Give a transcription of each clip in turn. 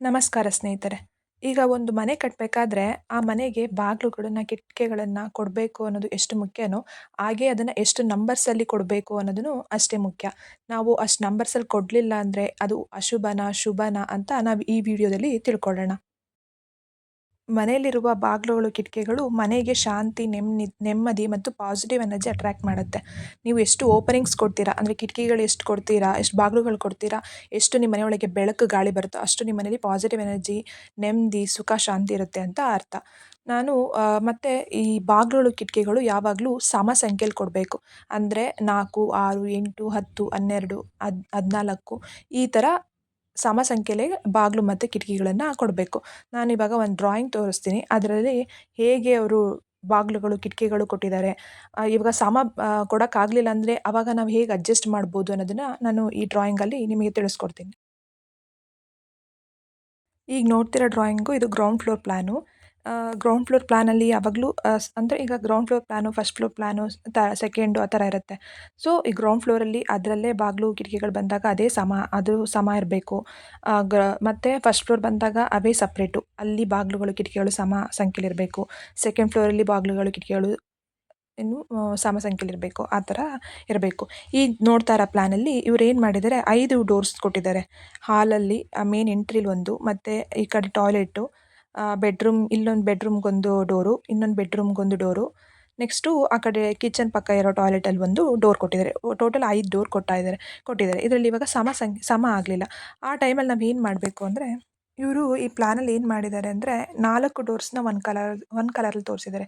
ನಮಸ್ಕಾರ ಸ್ನೇಹಿತರೆ. ಈಗ ಒಂದು ಮನೆ ಕಟ್ಟಬೇಕಾದ್ರೆ ಆ ಮನೆಗೆ ಬಾಗಿಲುಗಳನ್ನ, ಕಿಟಕಿಗಳನ್ನು ಕೊಡಬೇಕು ಅನ್ನೋದು ಎಷ್ಟು ಮುಖ್ಯನೋ ಹಾಗೆ ಅದನ್ನು ಎಷ್ಟು ನಂಬರ್ಸಲ್ಲಿ ಕೊಡಬೇಕು ಅನ್ನೋದನ್ನು ಅಷ್ಟೇ ಮುಖ್ಯ. ನಾವು ಅಷ್ಟು ನಂಬರ್ಸಲ್ಲಿ ಕೊಡಲಿಲ್ಲ ಅಂದರೆ ಅದು ಅಶುಭನಾ, ಶುಭನಾ ಅಂತ ನಾವು ಈ ವಿಡಿಯೋದಲ್ಲಿ ತಿಳ್ಕೊಳ್ಳೋಣ. ಮನೆಯಲ್ಲಿರುವ ಬಾಗಿಲುಗಳು, ಕಿಟಕಿಗಳು ಮನೆಗೆ ಶಾಂತಿ ನೆಮ್ಮದಿ ನೆಮ್ಮದಿ ಮತ್ತು ಪಾಸಿಟಿವ್ ಎನರ್ಜಿ ಅಟ್ರ್ಯಾಕ್ಟ್ ಮಾಡುತ್ತೆ. ನೀವು ಎಷ್ಟು ಓಪನಿಂಗ್ಸ್ ಕೊಡ್ತೀರಾ? ಅಂದರೆ ಕಿಟಕಿಗಳು ಎಷ್ಟು ಕೊಡ್ತೀರಾ? ಎಷ್ಟು ಬಾಗಿಲುಗಳು ಕೊಡ್ತೀರಾ? ಎಷ್ಟು ನಿಮ್ಮ ಮನೆಯೊಳಗೆ ಬೆಳಕು, ಗಾಳಿ ಬರುತ್ತೋ ಅಷ್ಟು ನಿಮ್ಮ ಮನೇಲಿ ಪಾಸಿಟಿವ್ ಎನರ್ಜಿ ನೆಮ್ಮದಿ, ಸುಖ, ಶಾಂತಿ ಇರುತ್ತೆ ಅಂತ ಅರ್ಥ. ನಾನು ಮತ್ತು ಈ ಬಾಗಿಲುಗಳು, ಕಿಟಕಿಗಳು ಯಾವಾಗಲೂ ಸಮ ಸಂಖ್ಯೆಯಲ್ಲಿ ಕೊಡಬೇಕು. ಅಂದರೆ ನಾಲ್ಕು, ಆರು, ಎಂಟು, ಹತ್ತು, ಹನ್ನೆರಡು, ಹದ್, ಹದಿನಾಲ್ಕು ಈ ಥರ ಸಮ ಸಂಖ್ಯೆಯಲ್ಲಿ ಬಾಗಿಲು ಮತ್ತು ಕಿಟಕಿಗಳನ್ನು ಕೊಡಬೇಕು. ನಾನಿವಾಗ ಒಂದು ಡ್ರಾಯಿಂಗ್ ತೋರಿಸ್ತೀನಿ. ಅದರಲ್ಲಿ ಹೇಗೆ ಅವರು ಬಾಗಿಲುಗಳು, ಕಿಟಕಿಗಳು ಕೊಟ್ಟಿದ್ದಾರೆ. ಇವಾಗ ಸಮ ಕೊಡೋಕ್ಕಾಗಲಿಲ್ಲ ಅಂದರೆ ಆವಾಗ ನಾವು ಹೇಗೆ ಅಡ್ಜಸ್ಟ್ ಮಾಡ್ಬೋದು ಅನ್ನೋದನ್ನು ನಾನು ಈ ಡ್ರಾಯಿಂಗಲ್ಲಿ ನಿಮಗೆ ತಿಳಿಸ್ಕೊಡ್ತೀನಿ. ಈಗ ನೋಡ್ತಿರೋ ಡ್ರಾಯಿಂಗು ಇದು ground floor plan ground floor ಪ್ಲಾನಲ್ಲಿ ಯಾವಾಗಲೂ ಅಂದರೆ ಈಗ ground floor plan first floor plan ತ ಸೆಕೆಂಡು ಆ ಥರ ಇರುತ್ತೆ. ಸೊ ಈ ಗ್ರೌಂಡ್ ಫ್ಲೋರಲ್ಲಿ ಅದರಲ್ಲೇ ಬಾಗಿಲು, ಕಿಟಕಿಗಳು ಬಂದಾಗ ಅದೇ ಸಮ, ಅದು ಸಮ ಇರಬೇಕು. ಮತ್ತೆ ಮತ್ತು ಫಸ್ಟ್ ಫ್ಲೋರ್ ಬಂದಾಗ ಅವೇ ಸಪ್ರೇಟು ಅಲ್ಲಿ ಬಾಗಿಲುಗಳು, ಕಿಟಕಿಗಳು ಸಮ ಸಂಖ್ಯೆಲಿರಬೇಕು ಸೆಕೆಂಡ್ ಫ್ಲೋರಲ್ಲಿ ಬಾಗಿಲುಗಳು, ಕಿಟಕಿಗಳು ಇನ್ನು ಸಮ ಸಂಖ್ಯೆಲಿರಬೇಕು ಆ ಥರ ಇರಬೇಕು. ಈ ನೋಡ್ತಾ ಇರೋ ಪ್ಲ್ಯಾನಲ್ಲಿ ಇವ್ರು ಏನು ಮಾಡಿದ್ದಾರೆ ಐದು ಡೋರ್ಸ್ ಕೊಟ್ಟಿದ್ದಾರೆ. ಹಾಲಲ್ಲಿ ಮೇನ್ ಎಂಟ್ರಿಲಿ ಒಂದು, ಮತ್ತು ಈ ಕಡೆ ಟಾಯ್ಲೆಟು ಬೆಡ್ರೂಮ್ ಇಲ್ಲೊಂದು ಬೆಡ್ರೂಮ್ಗೊಂದು ಡೋರು ಇನ್ನೊಂದು ಬೆಡ್ರೂಮ್ಗೊಂದು ಡೋರು ನೆಕ್ಸ್ಟು ಆ ಕಡೆ ಕಿಚನ್ ಪಕ್ಕ ಇರೋ ಟಾಯ್ಲೆಟಲ್ಲಿ ಒಂದು ಡೋರ್ ಕೊಟ್ಟಿದ್ದಾರೆ. ಟೋಟಲ್ ಐದು ಡೋರ್ ಕೊಡ್ತಾ ಇದ್ದಾರೆ, ಕೊಟ್ಟಿದ್ದಾರೆ. ಇದರಲ್ಲಿ ಇವಾಗ ಸಮ ಸಂಖ್ಯೆ ಸಮ ಆಗಲಿಲ್ಲ. ಆ ಟೈಮಲ್ಲಿ ನಾವು ಏನು ಮಾಡಬೇಕು ಅಂದರೆ, ಇವರು ಈ ಪ್ಲ್ಯಾನಲ್ಲಿ ಏನು ಮಾಡಿದ್ದಾರೆ ಅಂದರೆ, ನಾಲ್ಕು ಡೋರ್ಸ್ನ ಒಂದು ಕಲರ್ ಒಂದು ಕಲರಲ್ಲಿ ತೋರಿಸಿದ್ದಾರೆ.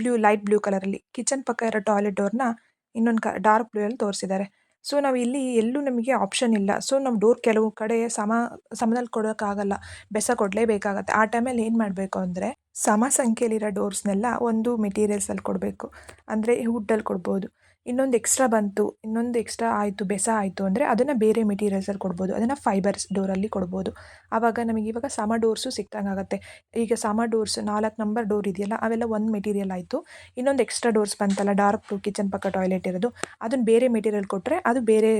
ಬ್ಲೂ ಲೈಟ್ ಬ್ಲೂ ಕಲರಲ್ಲಿ ಕಿಚನ್ ಪಕ್ಕ ಇರೋ ಟಾಯ್ಲೆಟ್ ಡೋರ್ನ ಇನ್ನೊಂದು ಕ ಡಾರ್ಕ್ ಬ್ಲೂಯಲ್ಲಿ ತೋರಿಸಿದ್ದಾರೆ. ಸೊ, ನಾವು ಇಲ್ಲಿ ಎಲ್ಲೂ ನಮಗೆ ಆಪ್ಷನ್ ಇಲ್ಲ. ಸೊ ನಮ್ಮ ಡೋರ್ ಕೆಲವು ಕಡೆ ಸಮ, ಸಮದಲ್ಲಿ ಕೊಡೋಕ್ಕಾಗಲ್ಲ. ಬೆಸ ಕೊಡಲೇಬೇಕಾಗತ್ತೆ. ಆ ಟೈಮಲ್ಲಿ ಏನು ಮಾಡಬೇಕು ಅಂದರೆ ಸಮ ಸಂಖ್ಯೆಯಲ್ಲಿರೋ ಡೋರ್ಸ್ನೆಲ್ಲ ಒಂದು ಮೆಟೀರಿಯಲ್ಸಲ್ಲಿ ಕೊಡಬೇಕು. ಅಂದರೆ ವುಡ್ಡಲ್ಲಿ ಕೊಡ್ಬೋದು. ಇನ್ನೊಂದು ಎಕ್ಸ್ಟ್ರಾ ಬಂತು, ಇನ್ನೊಂದು ಎಕ್ಸ್ಟ್ರಾ ಆಯಿತು, ಬೆಸ ಆಯಿತು ಅಂದರೆ ಅದನ್ನು ಬೇರೆ ಮೆಟೀರಿಯಲ್ಸಲ್ಲಿ ಕೊಡ್ಬೋದು, ಅದನ್ನು ಫೈಬರ್ಸ್ ಡೋರಲ್ಲಿ ಕೊಡ್ಬೋದು. ಆವಾಗ ನಮಗೆ ಇವಾಗ ಸಮ ಡೋರ್ಸು ಸಿಕ್ದಂಗೆ ಆಗುತ್ತೆ ಈಗ ಸಮ ಡೋರ್ಸ್ ನಾಲ್ಕು ನಂಬರ್ ಡೋರ್ ಇದೆಯಲ್ಲ, ಅವೆಲ್ಲ ಒಂದು ಮೆಟೀರಿಯಲ್ ಆಯಿತು. ಇನ್ನೊಂದು ಎಕ್ಸ್ಟ್ರಾ ಡೋರ್ಸ್ ಬಂತಲ್ಲ ಡಾರ್ಕ್ ಬ್ಲೂ ಕಿಚನ್ ಪಕ್ಕ ಟಾಯ್ಲೆಟ್ ಇರೋದು ಅದನ್ನು ಬೇರೆ ಮೆಟೀರಿಯಲ್ ಕೊಟ್ಟರೆ ಅದು ಬೇರೆ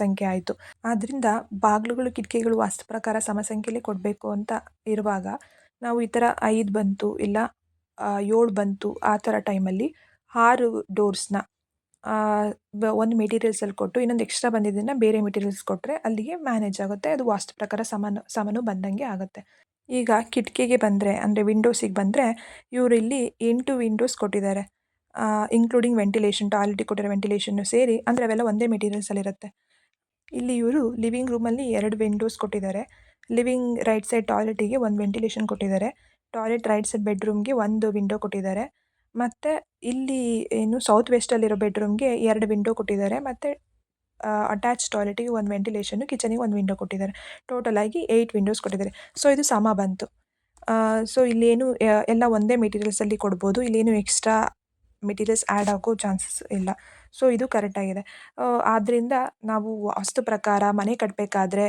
ಸಂಖ್ಯೆ ಆಯಿತು. ಆದ್ದರಿಂದ ಬಾಗಿಲುಗಳು, ಕಿಟಕಿಗಳು ವಾಸ್ತು ಪ್ರಕಾರ ಸಮ ಸಂಖ್ಯೆಯಲ್ಲಿ ಕೊಡಬೇಕು ಅಂತ ಇರುವಾಗ ನಾವು ಈ ಥರ ಐದು ಬಂತು, ಇಲ್ಲ ಏಳು ಬಂತು, ಆ ಥರ ಟೈಮಲ್ಲಿ ಆರು ಡೋರ್ಸ್ನ ಒಂದು ಮೆಟೀರಿಯಲ್ಸಲ್ಲಿ ಕೊಟ್ಟು, ಇನ್ನೊಂದು ಎಕ್ಸ್ಟ್ರಾ ಬಂದಿದ್ದನ್ನು ಬೇರೆ ಮೆಟೀರಿಯಲ್ಸ್ ಕೊಟ್ಟರೆ ಅಲ್ಲಿಗೆ ಮ್ಯಾನೇಜ್ ಆಗುತ್ತೆ. ಅದು ವಾಸ್ತು ಪ್ರಕಾರ ಸಾಮಾನು, ಸಮಾನು ಬಂದಂಗೆ ಆಗುತ್ತೆ. ಈಗ ಕಿಟಕಿಗೆ ಬಂದರೆ, ಅಂದರೆ ವಿಂಡೋಸಿಗೆ ಬಂದರೆ, ಇವರು ಇಲ್ಲಿ ಎಂಟು ವಿಂಡೋಸ್ ಕೊಟ್ಟಿದ್ದಾರೆ. ಇನ್ಕ್ಲೂಡಿಂಗ್ ವೆಂಟಿಲೇಷನ್ ಟಾಯ್ಲೆಟಿಗೆ ಕೊಟ್ಟಿರೋ ವೆಂಟಿಲೇಷನ್ನು ಸೇರಿ, ಅಂದರೆ ಅವೆಲ್ಲ ಒಂದೇ ಮೆಟೀರಿಯಲ್ಸಲ್ಲಿರುತ್ತೆ ಇಲ್ಲಿ ಇವರು ಲಿವಿಂಗ್ ರೂಮಲ್ಲಿ ಎರಡು ವಿಂಡೋಸ್ ಕೊಟ್ಟಿದ್ದಾರೆ. ಲಿವಿಂಗ್ ರೈಟ್ ಸೈಡ್ ಟಾಯ್ಲೆಟಿಗೆ ಒಂದು ವೆಂಟಿಲೇಷನ್ ಕೊಟ್ಟಿದ್ದಾರೆ. ಟಾಯ್ಲೆಟ್ ರೈಟ್ ಸೈಡ್ ಬೆಡ್ರೂಮ್ಗೆ ಒಂದು ವಿಂಡೋ ಕೊಟ್ಟಿದ್ದಾರೆ. ಮತ್ತು ಇಲ್ಲಿ ಏನು ಸೌತ್ ವೆಸ್ಟಲ್ಲಿರೋ ಬೆಡ್ರೂಮ್ಗೆ ಎರಡು ವಿಂಡೋ ಕೊಟ್ಟಿದ್ದಾರೆ. ಮತ್ತು ಅಟ್ಯಾಚ್ ಟಾಯ್ಲೆಟಿಗೆ ಒಂದು ವೆಂಟಿಲೇಷನ್ನು ಕಿಚನಿಗೆ ಒಂದು ವಿಂಡೋ ಕೊಟ್ಟಿದ್ದಾರೆ. ಟೋಟಲ್ ಆಗಿ ಏಯ್ಟ್ ವಿಂಡೋಸ್ ಕೊಟ್ಟಿದ್ದಾರೆ. ಸೊ ಇದು ಸಮ ಬಂತು. ಸೊ ಇಲ್ಲೇನು ಎಲ್ಲ ಒಂದೇ ಮೆಟೀರಿಯಲ್ಸಲ್ಲಿ ಕೊಡ್ಬೋದು. ಇಲ್ಲೇನು ಎಕ್ಸ್ಟ್ರಾ ಮೆಟೀರಿಯಲ್ಸ್ ಆ್ಯಡ್ ಆಗೋ ಚಾನ್ಸಸ್ ಇಲ್ಲ. ಸೊ ಇದು ಕರೆಕ್ಟಾಗಿದೆ ಆದ್ದರಿಂದ ನಾವು ವಸ್ತು ಪ್ರಕಾರ, ಮನೆ ಕಟ್ಟಬೇಕಾದ್ರೆ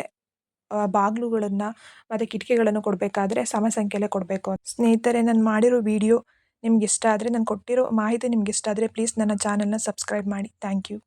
ಬಾಗಿಲುಗಳನ್ನು ಮತ್ತು ಕಿಟಕಿಗಳನ್ನು ಕೊಡಬೇಕಾದ್ರೆ, ಸಮ ಸಂಖ್ಯೆಯಲ್ಲೇ ಕೊಡಬೇಕು ಸ್ನೇಹಿತರೆ, ನಾನು ಮಾಡಿರೋ ವಿಡಿಯೋ ನಿಮ್ಗೆ ಇಷ್ಟ ಆದರೆ ನಾನು ಕೊಟ್ಟಿರೋ ಮಾಹಿತಿ ನಿಮ್ಗೆ ಇಷ್ಟ ಆದರೆ ಪ್ಲೀಸ್ ನನ್ನ ಚಾನಲ್ನ ಸಬ್ಸ್ಕ್ರೈಬ್ ಮಾಡಿ. Thank you